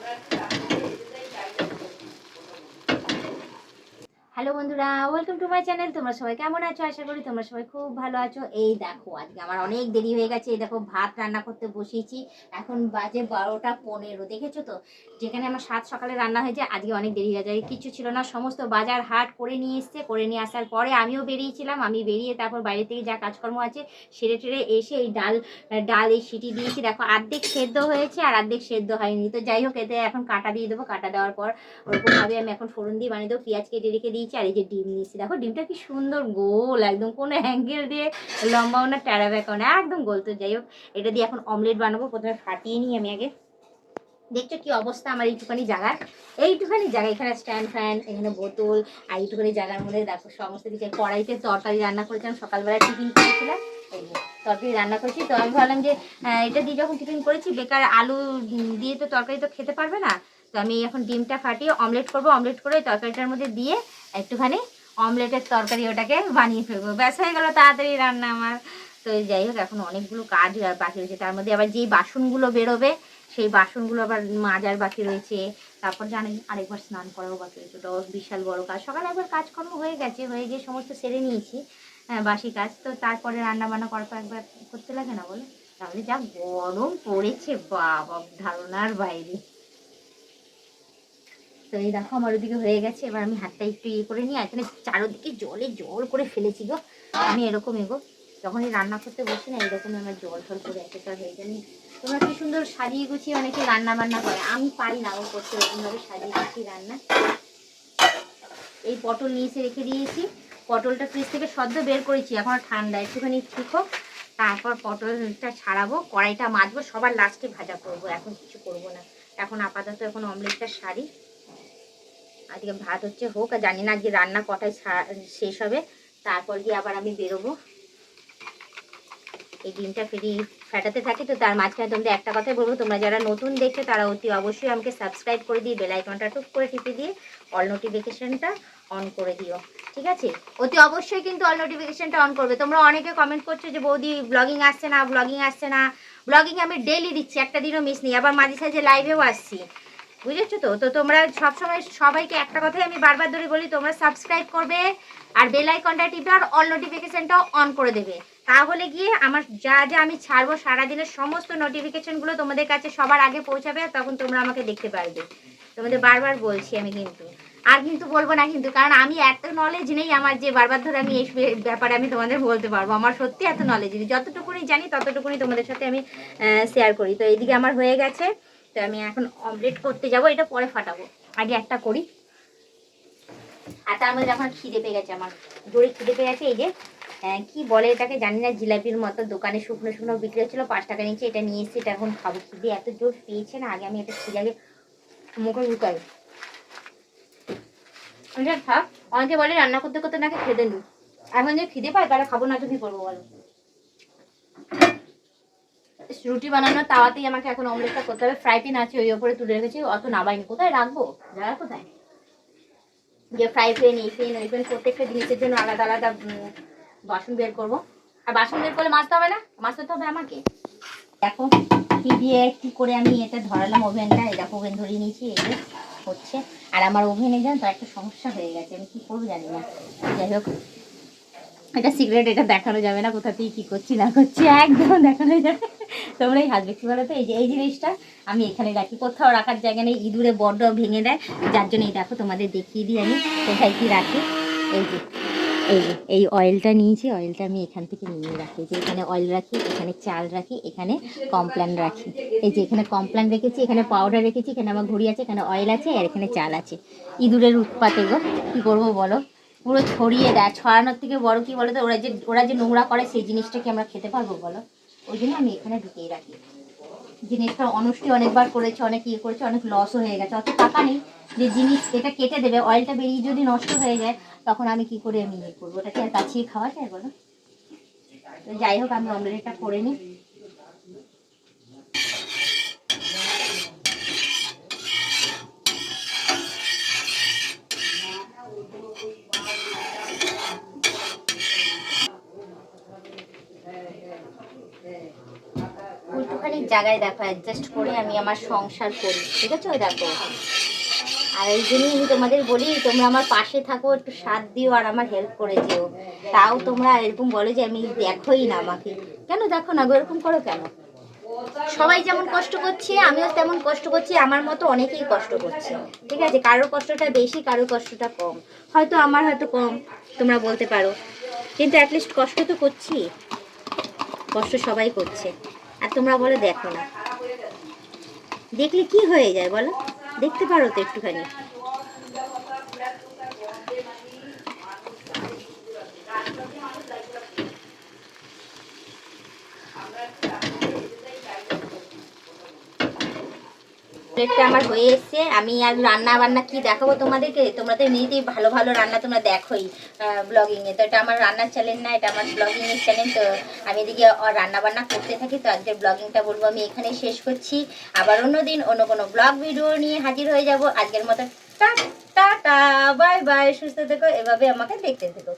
Tamam. Hello বন্ধুরা welcome to my channel তোমরা সবাই কেমন আছো? আশা করি তোমরা সবাই খুব ভালো আছো। এই দেখো, আজকে আমার অনেক দেরি হয়ে গেছে। এই দেখো, ভাত রান্না করতে বসিয়েছি। এখন বাজে বারোটা পনেরো, দেখেছ তো? যেখানে আমার সাত সকালে রান্না হয়েছে, আজকে অনেক দেরি হয়ে যায়। কিছু ছিল না, সমস্ত বাজার হাট করে নিয়ে এসছে। করে নিয়ে আসার পরে আমিও বেরিয়েছিলাম। আমি বেরিয়ে তারপর বাইরে থেকে যা কাজকর্ম আছে, সেরে টেরে এসে এই ডাল ডাল, এই সিটি দিয়েছি। দেখো, অর্ধেক সেদ্ধ হয়েছে আর অর্ধেক সেদ্ধ হয়নি। তো যাই হোক, এতে এখন কাটা দিয়ে দেবো। কাটা দেওয়ার পর ওরকমভাবে আমি এখন ফোড়ন দিয়ে বানিয়ে দেবো। পেঁয়াজ কেটে রেখে দিয়েছি। আর এই যে ডিম নিয়েছি। দেখো, ডিমটা কি সুন্দর গোল, একদম কোনো অ্যাঙ্গেল দিয়ে লম্বাও না ট্যারা ব্যাকাও না, একদম গোল। তো যাই হোক, এটা দিয়ে এখন অমলেট বানাবো, প্রথমে ফাটিয়ে নিই আমি আগে। দেখছ কি অবস্থা আমার এইটুখানি জায়গার এইটুখানি জায়গা এখানে স্ট্যান্ড ফ্যান এখানে বোতল, আর এইটুখানি জায়গার মধ্যে দেখো সমস্ত কিছু। কড়াইতে তরকারি রান্না করেছিলাম সকালবেলা টিফিন করেছিলাম। তরকারি রান্না করেছি। তো আমি ভাবলাম যে এটা দিয়ে যখন টিফিন করেছি, বেকার আলু দিয়ে তো তরকারি তো খেতে পারবে না? তো আমি এখন ডিমটা ফাটিয়ে অমলেট করব অমলেট করে তরকারিটার মধ্যে দিয়ে একটুখানি অমলেটের তরকারি ওটাকে বানিয়ে ফেলব। ব্যাস হয়ে গেলো তাড়াতাড়ি রান্না আমার। তো যাই হোক এখন অনেকগুলো কাজ বাকি রয়েছে। তার মধ্যে আবার যেই বাসনগুলো বেরোবে সেই বাসনগুলো আবার মাজার বাকি রয়েছে। তারপর জানি আরেকবার স্নান করাও বাকি রয়েছে। ওটাও বিশাল বড় কাজ। সকালে একবার কাজকর্ম হয়ে গেছে হয়ে গিয়ে সমস্ত সেরে নিয়েছি হ্যাঁ, বাসি কাজ। তো তারপরে রান্না বান্না করার পর একবার করতে লাগে না বলে? তাহলে যা গরম পড়েছে বাবা ধারণার বাইরে। তো এই দেখো, আমার ওদিকে হয়ে গেছে। এবার আমি হাতটা একটু ইয়ে করে নিই আর এখানে চারোদিকে জলে জল করে ফেলেছি গো। আমি এরকম এগো যখনই রান্না করতে বসি না এরকম আমার জল ফল করে এতটা হয়ে যায়। তোমরা কি সুন্দর সাজিয়ে গুছিয়ে অনেকে রান্না বান্না করে? আমি পারি না ও করতে, এরকমভাবে সাজিয়ে গুছিয়ে রান্না। এই পটল নিয়ে এসে রেখে দিয়েছি। পটলটা ফ্রিজ থেকে সদ্য বের করেছি, এখন ঠান্ডা। একটুখানি ঠিক হোক, তারপর পটলটা ছাড়াবো, কড়াইটা মাজবো, সবার লাস্টে ভাজা করব। এখন কিছু করব না। এখন আপাতত এখন অমলেটটা সারি। আজকে ভাত হচ্ছে, হোক, আর জানি না আজকে রান্না কটায় শেষ হবে। তারপর গিয়ে আবার আমি বেরোবো। এই ডিমটা ফেরি ফাটাতে থাকি তো, তার মাঝখানে তোমাদের একটা কথাই বলব, তোমরা যারা নতুন দেখছ, তারা অতি অবশ্যই আমাকে সাবস্ক্রাইব করে দিয়ে বেল আইকনটা টুক করে টিপে দিয়ে অল নোটিফিকেশনটা অন করে দিও। ঠিক আছে? অতি অবশ্যই কিন্তু অল নোটিফিকেশানটা অন করবে। তোমরা অনেকে কমেন্ট করছ যে, বৌদি ব্লগিং আসছে না ব্লগিং আসছে না? ব্লগিং আমি ডেলি দিচ্ছি, একটা দিনও মিস নেই। আবার মাঝে সাঝে লাইভেও আসছি। বুঝেছ তো? তো তোমরা সবসময় সবাইকে একটা কথাই আমি বারবার ধরে বলি, তোমরা সাবস্ক্রাইব করবে আর বেল আইকনটা টিপে আর অল নোটিফিকেশনটাও অন করে দেবে। তাহলে গিয়ে আমার যা যা আমি ছাড়বো সারাদিনের সমস্ত নোটিফিকেশনগুলো তোমাদের কাছে সবার আগে পৌঁছাবে আর তখন তোমরা আমাকে দেখতে পারবে। তোমাদের বারবার বলছি আমি কিন্তু। আর কিন্তু বলব না কিন্তু, কারণ আমি এত নলেজ নেই আমার যে বারবার ধরে আমি এই ব্যাপারে আমি তোমাদের বলতে পারব। আমার সত্যি এত নলেজ নেই। যতটুকুনি জানি ততটুকুনি তোমাদের সাথে আমি শেয়ার করি। তো এইদিকে আমার হয়ে গেছে। তো আমি এখন অমলেট করতে যাব, এটা পরে ফাটাবো। আগে একটা করি। আর তার মধ্যে এখন খিদে পেয়ে গেছে আমার, জোরে খিদে পেয়ে গেছে, এই যে কি বলে এটাকে জানি না, জিলাপির মতো, দোকানে শুকনো শুকনো বিক্রি হচ্ছিল, পাঁচ টাকা নিচে এটা নিয়ে এসেছি এটা এখন খাব। খিদে এত জোর পেয়েছে না, আগে আমি এটা খিদে আগে মুখে ঢুকাই। থাক, অনেকে বলে রান্না করতে করতে নাকি খেতে নি এখন যে খিদে পায় তারা খাব না, তো কি করব বলো? রুটি বানানোর তাওয়াতেই আমাকে এখন অমলেটটা করতে হবে। ফ্রাই প্যান আছে ওই ওপরে তুলে রেখেছি, অত নাবাইনি। কোথায় রাখব? জায়গা কোথায়? যে ফ্রাই প্যান এই প্যান ওই প্যান প্রত্যেকটা জিনিসের জন্য আলাদা আলাদা বাসন বের করব। আর বাসন বের করলে মাজতে হবে না? মাজতে তো হবে আমাকে? দেখো, কি দিয়ে কি করে আমি এটা ধরালাম ওভেনটা। এটা ওভেন ধরিয়ে নিয়েছি, এই হচ্ছে। আর আমার ওভেনে জান তো একটা সমস্যা হয়ে গেছে, আমি কি করব জানি না। যাই হোক এটা সিক্রেট এটা দেখানো যাবে না কোথা থেকে কী করছি, না করছি, একদম দেখানো যাবে তোমরা এই হাসবে কি বলো তো এই যে, এই জিনিসটা আমি এখানে রাখি। কোথাও রাখার জায়গা নেই, ইঁদুরে বড্ড ভেঙে দেয়। যার জন্য এই দেখো তোমাদের দেখিয়ে দিই আমি, কোথায় কি রাখি। এই যে এই যে, এই অয়েলটা নিয়েছি অয়েলটা আমি এখান থেকে নিয়ে রাখি। যে এখানে অয়েল রাখি, এখানে চাল রাখি, এখানে কমপ্ল্যান রাখি। এই যে, এখানে কমপ্ল্যান রেখেছি, এখানে পাউডার রেখেছি, এখানে আমার ঘড়ি আছে, এখানে অয়েল আছে, আর এখানে চাল আছে। ইঁদুরের উৎপাতে গো, কী করব বলো? পুরো ছড়িয়ে দেয়, ছড়ানোর থেকে বড় কি বলো তো ওরা যে ওরা যে নোংরা করে সেই জিনিসটা কি আমরা খেতে পারব বলো? ওই জন্য আমি এখানে ঢুকিয়ে রাখি। জিনিসটা অনষ্টি অনেকবার করেছে, অনেক ইয়ে করেছে, অনেক লসও হয়ে গেছে। অত টাকা নেই যে জিনিস এটা কেটে দেবে অয়েলটা বেরিয়ে যদি নষ্ট হয়ে যায়, তখন আমি কি করে আমি ইয়ে করব? ওটাকে আর কাছিয়ে খাওয়া যায় বলো? তো যাই হোক, আমি অমলেটটা করে নিই একটুখানি জায়গায় দেখো অ্যাডজাস্ট করে আমি আমার সংসার করি, ঠিক আছে? ওই দেখো। আর এই জন্যই আমি তোমাদের বলি, তোমরা আমার পাশে থাকো, একটু সাথ দিও আর আমার হেল্প করে দিও তাও তোমরা এরকম বলো যে আমি দেখোই না আমাকে। কেন দেখো না গো, এরকম করো কেন? সবাই যেমন কষ্ট করছে, আমিও তেমন কষ্ট করছি, আমার মতো অনেকেই কষ্ট করছে। ঠিক আছে? কারোর কষ্টটা বেশি, কারোর কষ্টটা কম। হয়তো আমার হয়তো কম, তোমরা বলতে পারো। কিন্তু অ্যাটলিস্ট কষ্ট তো করছি। কষ্ট সবাই করছে। আর তোমরা বলে দেখো না। দেখলে কি হয়ে যায় বলো? দেখতে পারো তো একটুখানি। প্লেটটা আমার হয়ে এসছে। আমি আর রান্না বান্না কি দেখাবো তোমাদেরকে? তোমরা তো এমনিতেই ভালো ভালো রান্না তোমরা দেখোই ব্লগিংয়ে তো এটা আমার রান্নার চ্যানেল না, এটা আমার ব্লগিংয়ের চ্যানেল তো আমি এদিকে রান্না বান্না করতে থাকি। তো আজকের ব্লগিংটা বলব আমি এখানে শেষ করছি। আবার অন্য দিন অন্য কোনো ব্লগ ভিডিও নিয়ে হাজির হয়ে যাব। আজকের মতো টাটা বাই বাই সুস্থ থেকো, এভাবে আমাকে দেখতে থেকো।